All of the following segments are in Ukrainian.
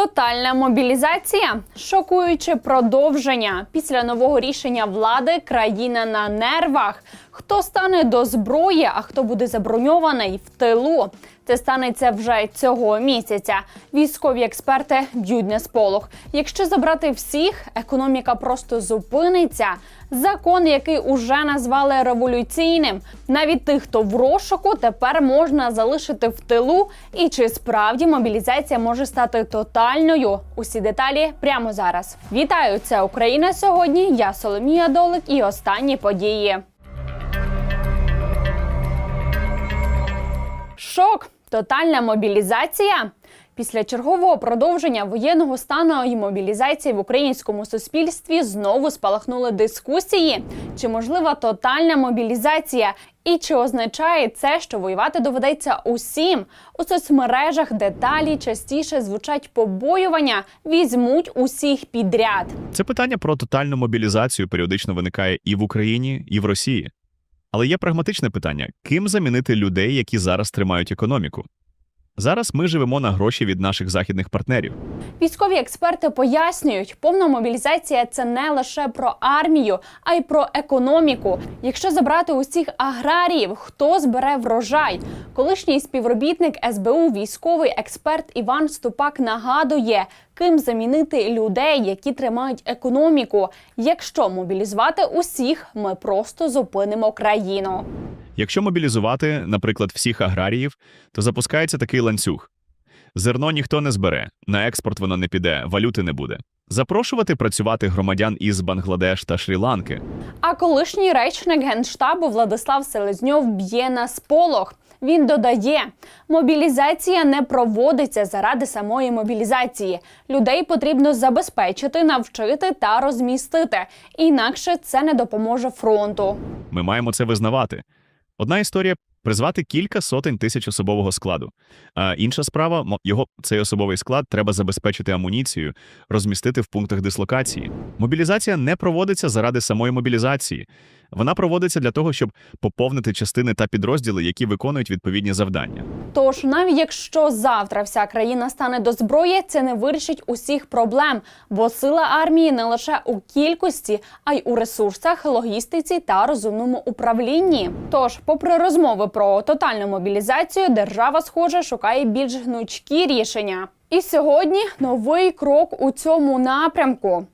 Тотальна мобілізація, шокуюче продовження. Після нового рішення влади країна на нервах. Хто стане до зброї, а хто буде заброньований в тилу? Це станеться вже цього місяця. Військові експерти б'ють сполох. Якщо забрати всіх, економіка просто зупиниться. Закон, який уже назвали революційним. Навіть тих, хто в розшуку, тепер можна залишити в тилу. І чи справді мобілізація може стати тотальною? Усі деталі прямо зараз. Вітаю! Це Україна сьогодні. Я Соломія Долик і останні події. Шок, тотальна мобілізація. Після чергового продовження воєнного стану і мобілізації в українському суспільстві знову спалахнули дискусії. Чи можлива тотальна мобілізація? І чи означає це, що воювати доведеться усім? У соцмережах деталі частіше звучать побоювання, візьмуть усіх підряд. Це питання про тотальну мобілізацію періодично виникає і в Україні, і в Росії. Але є прагматичне питання: ким замінити людей, які зараз тримають економіку? Зараз ми живемо на гроші від наших західних партнерів. Військові експерти пояснюють, повна мобілізація це не лише про армію, а й про економіку. Якщо забрати усіх аграріїв, хто збере врожай? Колишній співробітник СБУ, військовий експерт Іван Ступак нагадує, ким замінити людей, які тримають економіку. Якщо мобілізувати усіх, ми просто зупинимо країну. Якщо мобілізувати, наприклад, всіх аграріїв, то запускається такий ланцюг: зерно ніхто не збере, на експорт воно не піде, валюти не буде. Запрошувати працювати громадян із Бангладеш та Шрі-Ланки. А колишній речник генштабу Владислав Селезньов б'є на сполох. Він додає, мобілізація не проводиться заради самої мобілізації. Людей потрібно забезпечити, навчити та розмістити. Інакше це не допоможе фронту. Ми маємо це визнавати. Одна історія призвати кілька сотень тисяч особового складу. А інша справа його цей особовий склад треба забезпечити амуніцією, розмістити в пунктах дислокації. Мобілізація не проводиться заради самої мобілізації. Вона проводиться для того, щоб поповнити частини та підрозділи, які виконують відповідні завдання. Тож, навіть якщо завтра вся країна стане до зброї, це не вирішить усіх проблем, бо сила армії не лише у кількості, а й у ресурсах, логістиці та розумному управлінні. Тож, попри розмови про тотальну мобілізацію, держава, схоже, шукає більш гнучкі рішення. І сьогодні новий крок у цьому напрямку.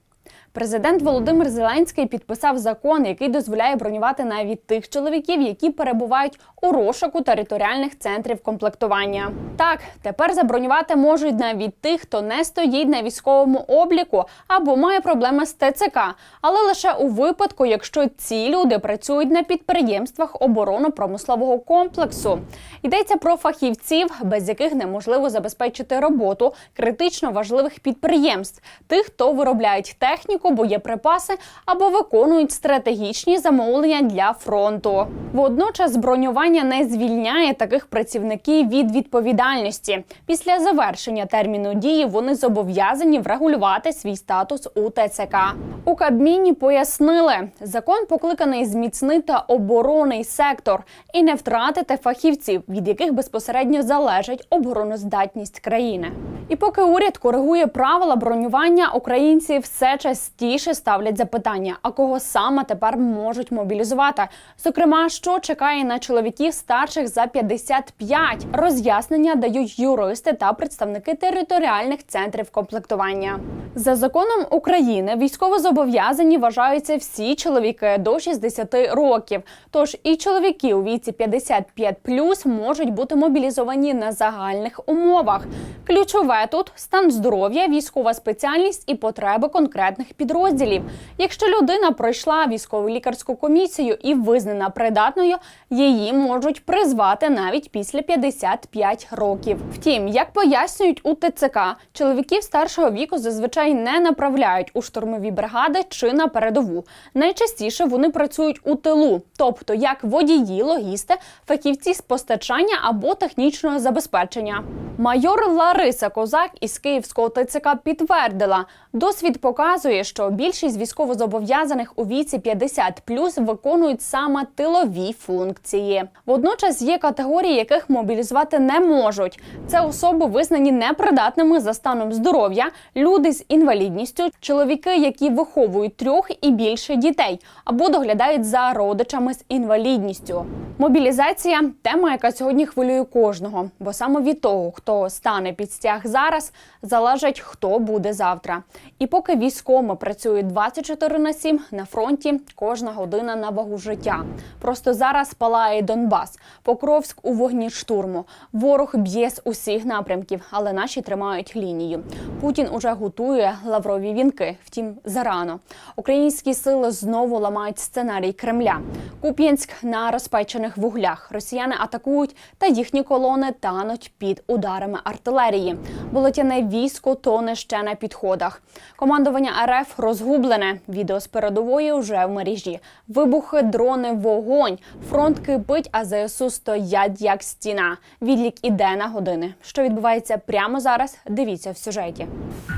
Президент Володимир Зеленський підписав закон, який дозволяє бронювати навіть тих чоловіків, які перебувають у розшуку територіальних центрів комплектування. Так, тепер забронювати можуть навіть тих, хто не стоїть на військовому обліку або має проблеми з ТЦК, але лише у випадку, якщо ці люди працюють на підприємствах оборонно-промислового комплексу. Йдеться про фахівців, без яких неможливо забезпечити роботу критично важливих підприємств, тих, хто виробляють техніку, боєприпаси або виконують стратегічні замовлення для фронту. Водночас бронювання не звільняє таких працівників від відповідальності. Після завершення терміну дії вони зобов'язані врегулювати свій статус у ТЦК. У Кабміні пояснили, закон покликаний зміцнити оборонний сектор і не втратити фахівців, від яких безпосередньо залежить обороноздатність країни. І поки уряд коригує правила бронювання, українці все частіше ставлять запитання: а кого саме тепер можуть мобілізувати? Зокрема, що чекає на чоловіків старших за 55? Роз'яснення дають юристи та представники територіальних центрів комплектування. За законом України військовозобов'язані вважаються всі чоловіки до 60 років. Тож і чоловіки у віці 55 можуть бути мобілізовані на загальних умовах. Ключове тут стан здоров'я, військова спеціальність і потреби конкретних підрозділів. Якщо людина пройшла військово лікарську комісію і визнана придатною, її можуть призвати навіть після 55 років. Втім, як пояснюють у ТЦК, чоловіків старшого віку зазвичай не направляють у штурмові бригади чи на передову. Найчастіше вони працюють у тилу, тобто як водії, логісти, фахівці з постачання або технічного забезпечення. Майор Лариса Козак із Київського ТЦК підтвердила, досвід показує, що більшість військовозобов'язаних у віці 50 виконують саме тилові функції. Водночас є категорії, яких мобілізувати не можуть. Це особи, визнані непридатними за станом здоров'я, люди з інвалідністю, чоловіки, які виховують трьох і більше дітей, або доглядають за родичами з інвалідністю. Мобілізація тема, яка сьогодні хвилює кожного, бо саме від того, хто стане під стяг зараз, залежить, хто буде завтра. І поки військовими працюють 24 на 7, на фронті кожна година на вагу життя. Просто зараз палає Донбас, Покровськ у вогні штурму. Ворог б'є з усіх напрямків, але наші тримають лінію. Путін уже готує лаврові вінки. Втім, зарано. Українські сили знову ламають сценарій Кремля. Куп'янськ на розпечених вуглях. Росіяни атакують, та їхні колони тануть під ударами артилерії. Болотяне військо тоне ще на підходах. Командування РФ розгублене. Відео з передової вже в мережі. Вибухи, дрони, вогонь. Фронт кипить, а ЗСУ стоять як стіна. Відлік іде на години. Що відбувається прямо зараз? Дивіться в сюжеті.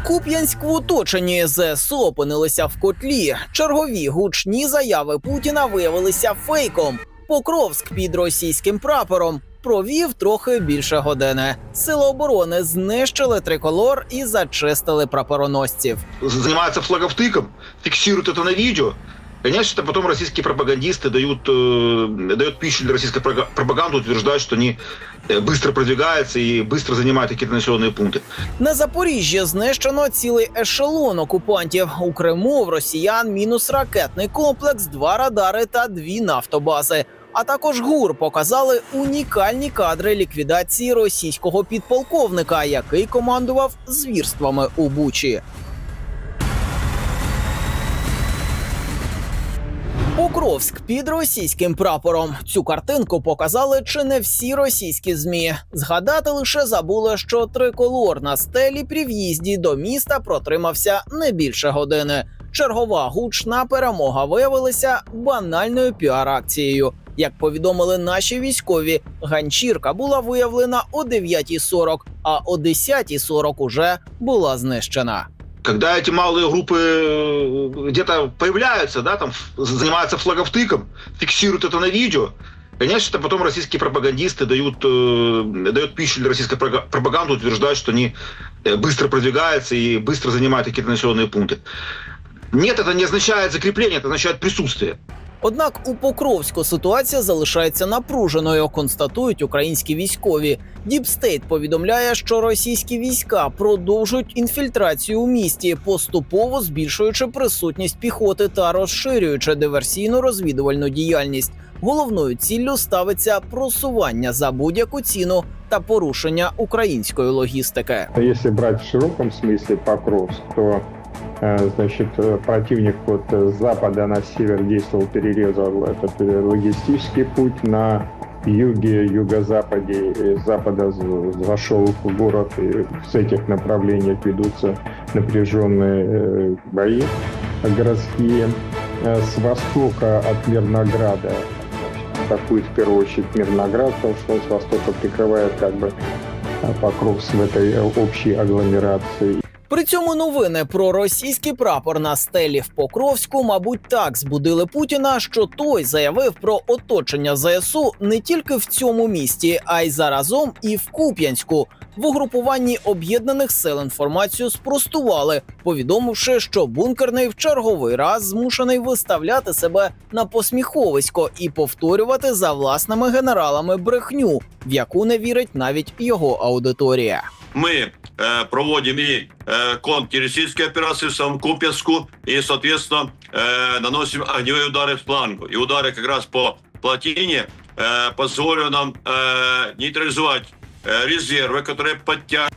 Куп'янськ в оточенні ЗСУ опинилися в котлі. Чергові гучні заяви Путіна виявилися фейком. Покровськ під російським прапором провів трохи більше години. Сили оборони знищили триколор і зачистили прапороносців. занимается флаговтыком, фиксируют это на видео. Конечно, потом российские пропагандисты дают, э, дают пищу для российской прога- пропаганды, утверждают, что они э, быстро продвигаются и быстро занимают какие-то населенные пункты. На Запоріжжі знищено цілий ешелон окупантів. У Криму в росіян мінус ракетний комплекс, два радари та дві нафтобази. А також ГУР показали унікальні кадри ліквідації російського підполковника, який командував звірствами у Бучі. Покровськ під російським прапором. Цю картинку показали чи не всі російські змі. Згадати лише забули, що триколор на стелі при в'їзді до міста протримався не більше години. Чергова гучна перемога виявилася банальною піар-акцією. Як повідомили наші військові, ганчірка була виявлена о 9.40, а о 10.40 уже була знищена. Когда эти малые группы э, где-то появляются, да, там ф- занимаются флаговтыком, фиксируют это на видео, конечно, потом российские пропагандисты дают, э, дают пищу для российской прога- пропаганды, утверждают, что они э, быстро продвигаются и быстро занимают какие-то населенные пункты. Нет, это не означает закрепление, это означает присутствие. Однак у Покровську ситуація залишається напруженою, констатують українські військові. Діпстейт повідомляє, що російські війська продовжують інфільтрацію у місті, поступово збільшуючи присутність піхоти та розширюючи диверсійно-розвідувальну діяльність. Головною ціллю ставиться просування за будь-яку ціну та порушення української логістики. Если брать в широком смысле Покровск, то значит, э, противник вот э, с запада на север действовал, перерезал этот э, логистический путь на юге, юго-западе, с запада зашел в город, и с этих направлений ведутся напряженные э, бои городские. Э, С востока от Мирнограда атакует в первую очередь Мирноград, потому что он с востока прикрывает как бы э, Покровск в этой э, общей агломерации. При цьому новини про російський прапор на стелі в Покровську, мабуть, так збудили Путіна, що той заявив про оточення ЗСУ не тільки в цьому місті, а й заразом і в Куп'янську В угрупуванні об'єднаних сил інформацію спростували, повідомивши, що бункерний в черговий раз змушений виставляти себе на посміховисько і повторювати за власними генералами брехню, в яку не вірить навіть його аудиторія. мы э, проводим и э, контртеррористические операции в самом Купянску и, соответственно, э, наносим огневые удары в флангу. И удары как раз по плотине э, позволят нам э, нейтрализовать э, резервы, которые подтягивают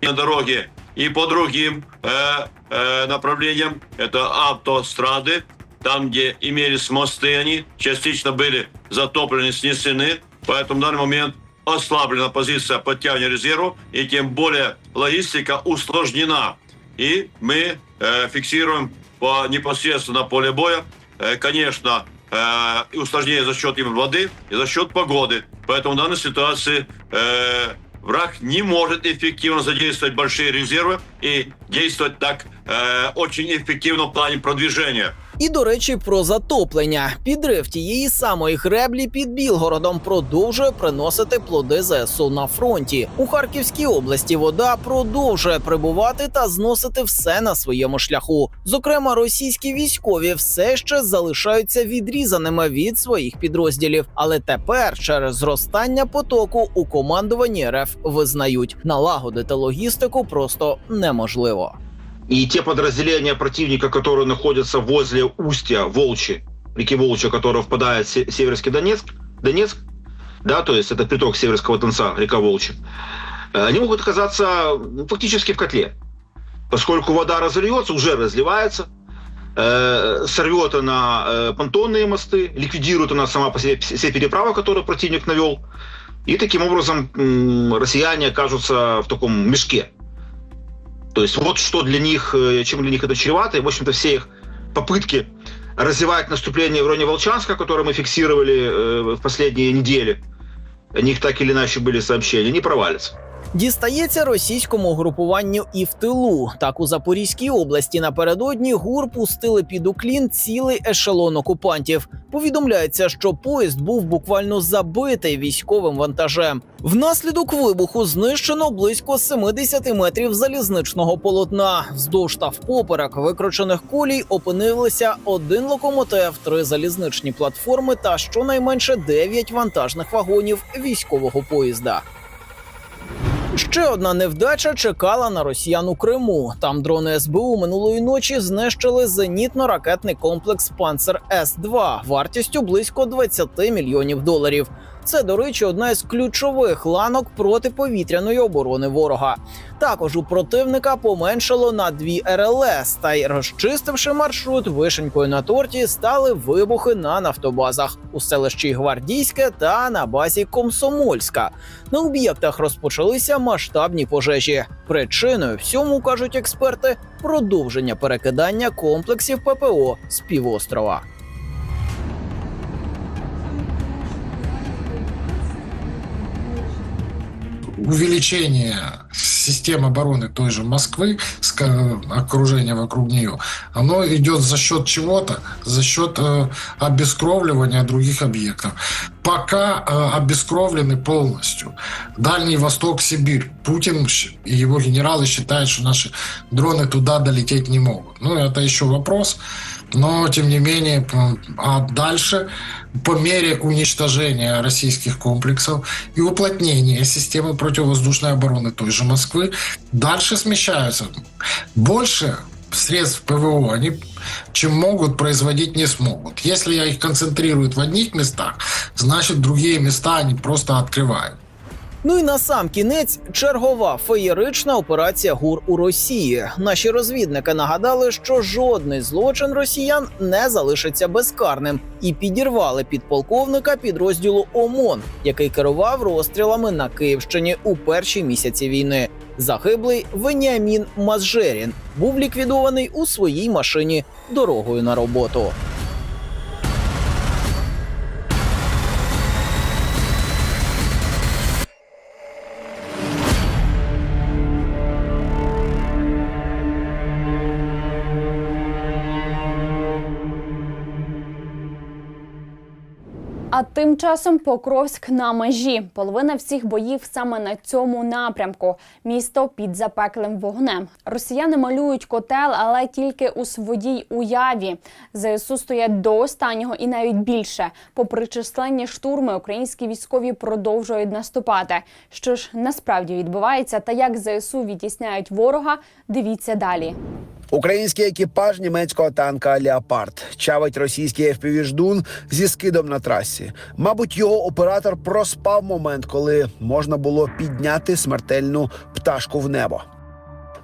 на дороге и по другим э, э, направлениям. Это автострады, там, где имелись мосты, они частично были затоплены, снесены. Поэтому в данный момент ослаблена позиция подтягивания резерву, и тем более логистика усложнена. И мы э, фиксируем по, непосредственно поле боя, э, конечно, э, и усложнение за счет именно воды и за счет погоды. Поэтому в данной ситуации э, враг не может эффективно задействовать большие резервы и действовать так э, очень эффективно в плане продвижения. І до речі, про затоплення. Підрив тієї самої греблі під Білгородом продовжує приносити плоди ЗСУ на фронті. У Харківській області вода продовжує прибувати та зносити все на своєму шляху. Зокрема, російські військові все ще залишаються відрізаними від своїх підрозділів. Але тепер, через зростання потоку, у командуванні РФ визнають, налагодити логістику просто неможливо. И те подразделения противника, которые находятся возле устья Волчи, реки Волчи, которая впадает в Се- Северский Донецк, Донецк, да, то есть это приток Северского Донца, река Волчи, э, они могут оказаться ну, фактически в котле, поскольку вода разольется, уже разливается, э, сорвет она э, понтонные мосты, ликвидирует она сама по себе все переправы, которые противник навел, и таким образом россияне окажутся в таком мешке. То есть вот что для них, э, чем для них это чревато, и, в общем-то, все их попытки развивать наступление в районе Волчанска, которое мы фиксировали э, в последние недели, о них так или иначе были сообщения, не провалятся. Дістається російському групуванню і в тилу. Так у Запорізькій області напередодні ГУР пустили під уклін цілий ешелон окупантів. Повідомляється, що поїзд був буквально забитий військовим вантажем. Внаслідок вибуху знищено близько 70 метрів залізничного полотна. Вздовж та впоперек викручених колій опинилися один локомотив, три залізничні платформи та щонайменше 9 вантажних вагонів військового поїзда. Ще одна невдача чекала на росіян у Криму. Там дрони СБУ минулої ночі знищили зенітно-ракетний комплекс Панцер С-2 вартістю близько 20 мільйонів доларів. Це, до речі, одна із ключових ланок протиповітряної оборони ворога. Також у противника поменшало на дві РЛС, та й розчистивши маршрут вишенькою на торті, стали вибухи на нафтобазах у селищі Гвардійське та на базі Комсомольська. На об'єктах розпочалися масштабні пожежі. Причиною всьому кажуть експерти продовження перекидання комплексів ППО з півострова. Увеличение систем обороны той же Москвы, окружения вокруг нее, оно идет за счет чего-то, за счет э, обескровливания других объектов. Пока э, обескровлены полностью Дальний Восток, Сибирь. Путин и его генералы считают, что наши дроны туда долететь не могут. Ну, это еще вопрос. Но, тем не менее, а дальше, по мере уничтожения российских комплексов и уплотнения системы противовоздушной обороны той же Москвы, дальше смещаются. Больше средств ПВО они, чем могут, производить не смогут. Если я их концентрирую в одних местах, значит, другие места они просто открывают. Ну і на сам кінець чергова феєрична операція ГУР у Росії. Наші розвідники нагадали, що жодний злочин росіян не залишиться безкарним, і підірвали підполковника підрозділу ОМОН, який керував розстрілами на Київщині у перші місяці війни. Загиблий Веніамін Мазжерін був ліквідований у своїй машині дорогою на роботу. Тим часом Покровськ на межі. Половина всіх боїв саме на цьому напрямку. Місто під запеклим вогнем. Росіяни малюють котел, але тільки у своїй уяві. ЗСУ стоять до останнього і навіть більше. Попри численні штурми, українські військові продовжують наступати. Що ж насправді відбувається, та як ЗСУ відтісняють ворога, дивіться далі. Український екіпаж німецького танка Леопард чавить російський FPV-ждун зі скидом на трасі. Мабуть, його оператор проспав момент, коли можна було підняти смертельну пташку в небо.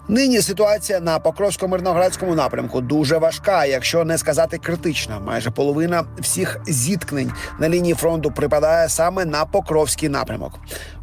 Нині ситуація на Покровсько-Мирноградському напрямку дуже важка, якщо не сказати критична. Майже половина всіх зіткнень на лінії фронту припадає саме на Покровський напрямок.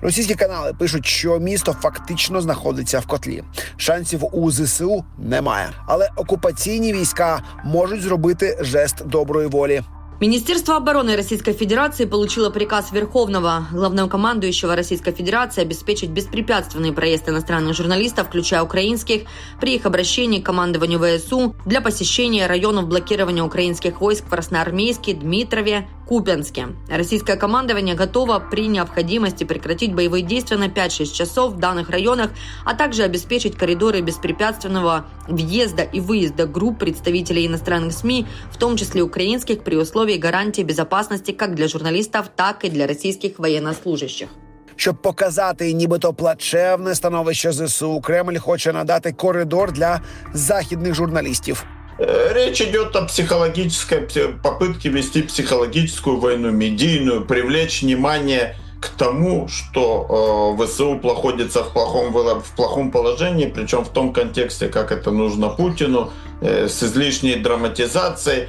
Російські канали пишуть, що місто фактично знаходиться в котлі. Шансів у ЗСУ немає, але окупаційні війська можуть зробити жест доброї волі. Министерство обороны Российской Федерации получило приказ Верховного главнокомандующего Российской Федерации обеспечить беспрепятственный проезд иностранных журналистов, включая украинских, при их обращении к командованию ВСУ для посещения районов блокирования украинских войск в Красноармейске, Дмитрове, Купянске. Российское командование готово при необходимости прекратить боевые действия на 5-6 часов в данных районах, а также обеспечить коридоры беспрепятственного въезда и выезда групп представителей иностранных СМИ, в том числе украинских, при условии гарантии безопасности как для журналистов, так и для российских военнослужащих. Щоб показати нібито плачевне становище ЗСУ, Кремль хоче надати коридор для західних журналістів. Э, Речь идет о психологической пси- попытке вести психологическую войну, медийную, привлечь внимание к тому, что э, ВСУ находится в плохом, в плохом положении, причем в том контексте, как это нужно Путину, э, с излишней драматизацией.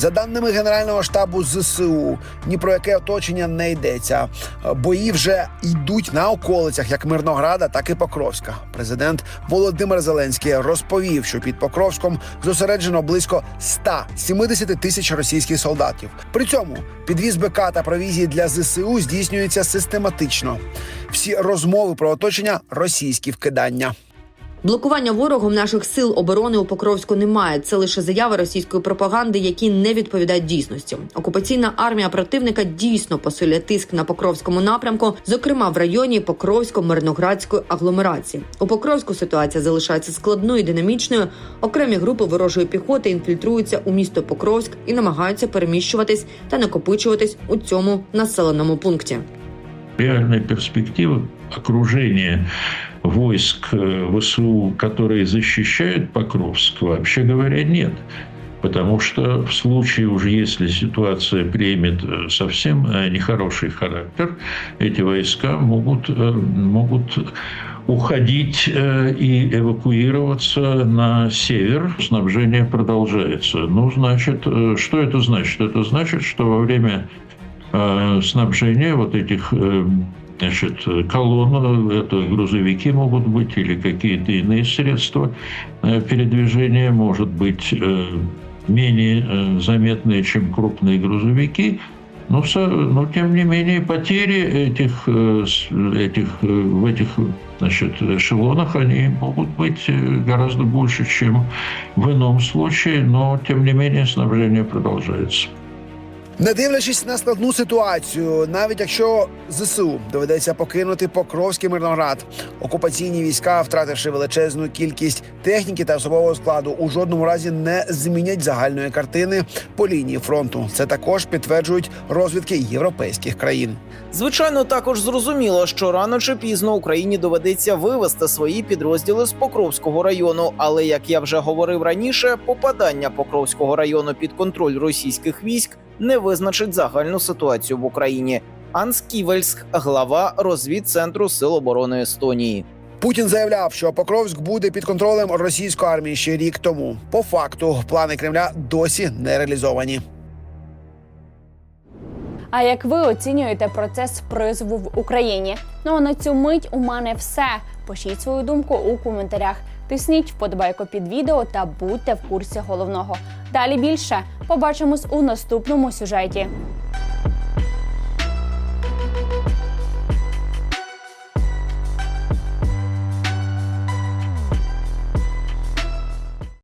За даними Генерального штабу ЗСУ, ні про яке оточення не йдеться. Бої вже йдуть на околицях як Мирнограда, так і Покровська. Президент Володимир Зеленський розповів, що під Покровськом зосереджено близько 170 тисяч російських солдатів. При цьому підвіз БК та провізії для ЗСУ здійснюється систематично. Всі розмови про оточення російські вкидання. Блокування ворогом наших сил оборони у Покровську немає. Це лише заяви російської пропаганди, які не відповідають дійсності. Окупаційна армія противника дійсно посилює тиск на Покровському напрямку, зокрема в районі Покровсько-Мирноградської агломерації. У Покровську ситуація залишається складною і динамічною. Окремі групи ворожої піхоти інфільтруються у місто Покровськ і намагаються переміщуватись та накопичуватись у цьому населеному пункті. реальной перспективы окружения войск э, ВСУ, которые защищают Покровск, вообще говоря, нет. Потому что в случае уже, если ситуация примет э, совсем э, нехороший характер, эти войска могут, могут уходить и эвакуироваться на север. Снабжение продолжается. Ну, значит, что это значит? Это значит, что во время снабжения вот этих значит, колонн, это грузовики могут быть или какие-то иные средства э, передвижения, может быть э, менее э, заметные, чем крупные грузовики, но, но тем не менее потери этих, этих, в этих значит, эшелонах они могут быть гораздо больше, чем в ином случае, но тем не менее снабжение продолжается. Не дивлячись на складну ситуацію, навіть якщо ЗСУ доведеться покинути Покровський Мирноград, окупаційні війська, втративши величезну кількість техніки та особового складу, у жодному разі не змінять загальної картини по лінії фронту. Це також підтверджують розвідки європейських країн. Звичайно, також зрозуміло, що рано чи пізно Україні доведеться вивести свої підрозділи з Покровського району. Але як я вже говорив раніше, попадання Покровського району під контроль російських військ не визначить загальну ситуацію в Україні. Анс Ківельск, глава розвідцентру Сил оборони Естонії. Путін заявляв, що Покровськ буде під контролем російської армії ще рік тому. По факту плани Кремля досі не реалізовані. А як ви оцінюєте процес призову в Україні? Ну а на цю мить у мене все. Пишіть свою думку у коментарях. Тисніть вподобайку під відео та будьте в курсі головного. Далі більше побачимось у наступному сюжеті.